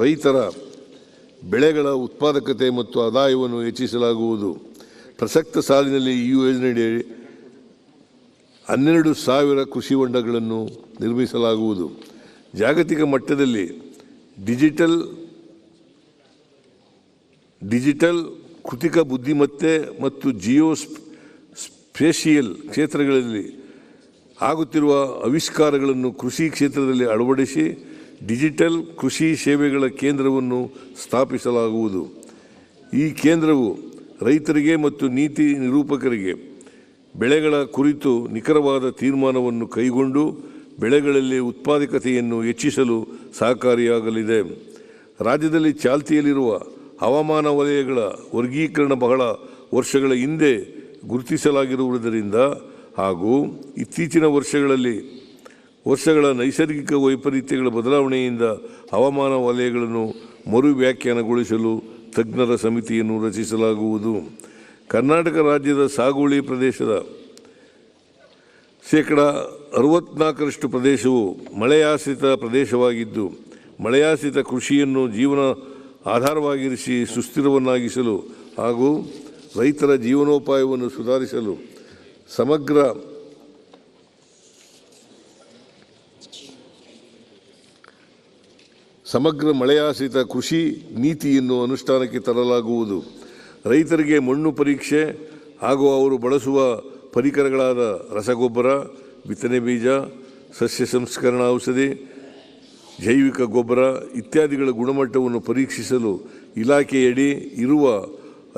ರೈತರ ಬೆಳೆಗಳ ಉತ್ಪಾದಕತೆ ಮತ್ತು ಆದಾಯವನ್ನು ಹೆಚ್ಚಿಸಲಾಗುವುದು. ಪ್ರಸಕ್ತ ಸಾಲಿನಲ್ಲಿ ಈ ಯೋಜನೆಯಡಿ ಹನ್ನೆರಡು ಸಾವಿರ ಕೃಷಿ ಹೊಂಡಗಳನ್ನು ನಿರ್ಮಿಸಲಾಗುವುದು. ಜಾಗತಿಕ ಮಟ್ಟದಲ್ಲಿ ಡಿಜಿಟಲ್ ಡಿಜಿಟಲ್ ಕೃತಿಕ ಬುದ್ಧಿಮತ್ತೆ ಮತ್ತು ಜಿಯೋ ಸ್ಪೇಷಿಯಲ್ ಕ್ಷೇತ್ರಗಳಲ್ಲಿ ಆಗುತ್ತಿರುವ ಆವಿಷ್ಕಾರಗಳನ್ನು ಕೃಷಿ ಕ್ಷೇತ್ರದಲ್ಲಿ ಅಳವಡಿಸಿ ಡಿಜಿಟಲ್ ಕೃಷಿ ಸೇವೆಗಳ ಕೇಂದ್ರವನ್ನು ಸ್ಥಾಪಿಸಲಾಗುವುದು. ಈ ಕೇಂದ್ರವು ರೈತರಿಗೆ ಮತ್ತು ನೀತಿ ನಿರೂಪಕರಿಗೆ ಬೆಳೆಗಳ ಕುರಿತು ನಿಖರವಾದ ತೀರ್ಮಾನವನ್ನು ಕೈಗೊಂಡು ಬೆಳೆಗಳಲ್ಲಿ ಉತ್ಪಾದಕತೆಯನ್ನು ಹೆಚ್ಚಿಸಲು ಸಹಕಾರಿಯಾಗಲಿದೆ. ರಾಜ್ಯದಲ್ಲಿ ಚಾಲ್ತಿಯಲ್ಲಿರುವ ಹವಾಮಾನ ವಲಯಗಳ ವರ್ಗೀಕರಣ ಬಹಳ ವರ್ಷಗಳ ಹಿಂದೆ ಗುರುತಿಸಲಾಗಿರುವುದರಿಂದ ಹಾಗೂ ಇತ್ತೀಚಿನ ವರ್ಷಗಳಲ್ಲಿ ವರ್ಷಗಳ ನೈಸರ್ಗಿಕ ವೈಪರೀತ್ಯಗಳ ಬದಲಾವಣೆಯಿಂದ ಹವಾಮಾನ ವಲಯಗಳನ್ನು ಮರು ವ್ಯಾಖ್ಯಾನಗೊಳಿಸಲು ತಜ್ಞರ ಸಮಿತಿಯನ್ನು ರಚಿಸಲಾಗುವುದು. ಕರ್ನಾಟಕ ರಾಜ್ಯದ ಸಾಗುವಳಿ ಪ್ರದೇಶದ ಶೇಕಡ ಅರವತ್ನಾಲ್ಕರಷ್ಟು ಪ್ರದೇಶವು ಮಳೆಯಾಶ್ರಿತ ಪ್ರದೇಶವಾಗಿದ್ದು, ಮಳೆಯಾಶ್ರಿತ ಕೃಷಿಯನ್ನು ಜೀವನ ಆಧಾರವಾಗಿರಿಸಿ ಸುಸ್ಥಿರವನ್ನಾಗಿಸಲು ಹಾಗೂ ರೈತರ ಜೀವನೋಪಾಯವನ್ನು ಸುಧಾರಿಸಲು ಸಮಗ್ರ ಸಮಗ್ರ ಮಳೆಯಾಶ್ರಿತ ಕೃಷಿ ನೀತಿಯನ್ನು ಅನುಷ್ಠಾನಕ್ಕೆ ತರಲಾಗುವುದು. ರೈತರಿಗೆ ಮಣ್ಣು ಪರೀಕ್ಷೆ ಹಾಗೂ ಅವರು ಬಳಸುವ ಪರಿಕರಗಳಾದ ರಸಗೊಬ್ಬರ, ಬಿತ್ತನೆ ಬೀಜ, ಸಸ್ಯ ಸಂಸ್ಕರಣಾ ಔಷಧಿ, ಜೈವಿಕ ಗೊಬ್ಬರ ಇತ್ಯಾದಿಗಳ ಗುಣಮಟ್ಟವನ್ನು ಪರೀಕ್ಷಿಸಲು ಇಲಾಖೆಯಡಿ ಇರುವ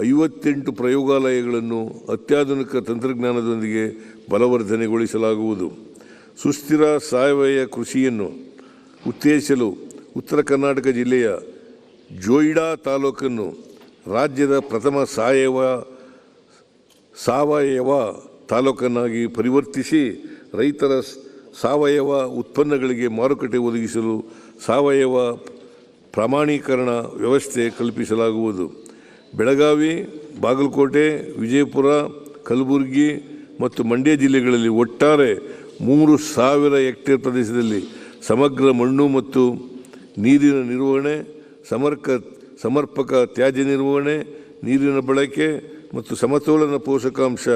ಐವತ್ತೆಂಟು ಪ್ರಯೋಗಾಲಯಗಳನ್ನು ಅತ್ಯಾಧುನಿಕ ತಂತ್ರಜ್ಞಾನದೊಂದಿಗೆ ಬಲವರ್ಧನೆಗೊಳಿಸಲಾಗುವುದು. ಸುಸ್ಥಿರ ಸಾವಯವ ಕೃಷಿಯನ್ನು ಉತ್ತೇಜಿಸಲು ಉತ್ತರ ಕರ್ನಾಟಕ ಜಿಲ್ಲೆಯ ಜೋಯಿಡಾ ತಾಲೂಕನ್ನು ರಾಜ್ಯದ ಪ್ರಥಮ ಸಾವಯವ ಸಾವಯವ ತಾಲೂಕನ್ನಾಗಿ ಪರಿವರ್ತಿಸಿ ರೈತರ ಸಾವಯವ ಉತ್ಪನ್ನಗಳಿಗೆ ಮಾರುಕಟ್ಟೆ ಒದಗಿಸಲು ಸಾವಯವ ಪ್ರಮಾಣೀಕರಣ ವ್ಯವಸ್ಥೆ ಕಲ್ಪಿಸಲಾಗುವುದು. ಬೆಳಗಾವಿ, ಬಾಗಲಕೋಟೆ, ವಿಜಯಪುರ, ಕಲಬುರಗಿ ಮತ್ತು ಮಂಡ್ಯ ಜಿಲ್ಲೆಗಳಲ್ಲಿ ಒಟ್ಟಾರೆ ಮೂರು ಸಾವಿರ ಹೆಕ್ಟೇರ್ ಪ್ರದೇಶದಲ್ಲಿ ಸಮಗ್ರ ಮಣ್ಣು ಮತ್ತು ನೀರಿನ ನಿರ್ವಹಣೆ, ಸಮರ್ಕ, ಸಮರ್ಪಕ ತ್ಯಾಜ್ಯ ನಿರ್ವಹಣೆ, ನೀರಿನ ಬಳಕೆ ಮತ್ತು ಸಮತೋಲನ ಪೋಷಕಾಂಶ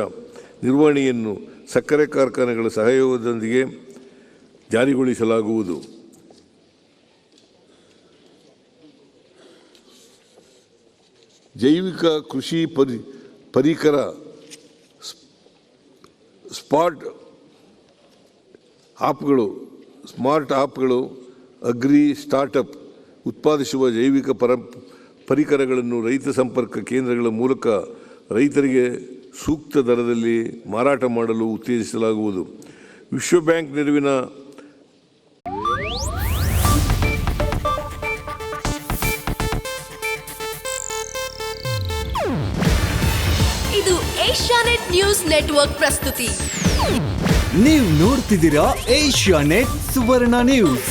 ನಿರ್ವಹಣೆಯನ್ನು ಸಕ್ಕರೆ ಕಾರ್ಖಾನೆಗಳ ಸಹಯೋಗದೊಂದಿಗೆ ಜಾರಿಗೊಳಿಸಲಾಗುವುದು. ಜೈವಿಕ ಕೃಷಿ ಪರಿ, ಪರಿಕರ ಸ್ಪಾಟ್ ಆಪ್ಗಳು, ಸ್ಮಾರ್ಟ್ ಆಪ್ಗಳು ಅಗ್ರಿ ಸ್ಟಾರ್ಟಪ್ ಉತ್ಪಾದಿಸುವ ಜೈವಿಕ ಪರ ಪರಿಕರಗಳನ್ನು ರೈತ ಸಂಪರ್ಕ ಕೇಂದ್ರಗಳ ಮೂಲಕ ರೈತರಿಗೆ ಸೂಕ್ತ ದರದಲ್ಲಿ ಮಾರಾಟ ಮಾಡಲು ಉತ್ತೇಜಿಸಲಾಗುವುದು. ವಿಶ್ವ ಬ್ಯಾಂಕ್ ನೆರವಿನ ಇದು ಏಷ್ಯಾನೆಟ್ ನ್ಯೂಸ್ ನೆಟ್ವರ್ಕ್ ಪ್ರಸ್ತುತಿ. ನೀವು ನೋಡ್ತಿದ್ದೀರಾ ಏಷ್ಯಾ ನೆಟ್ ಸುವರ್ಣ ನ್ಯೂಸ್.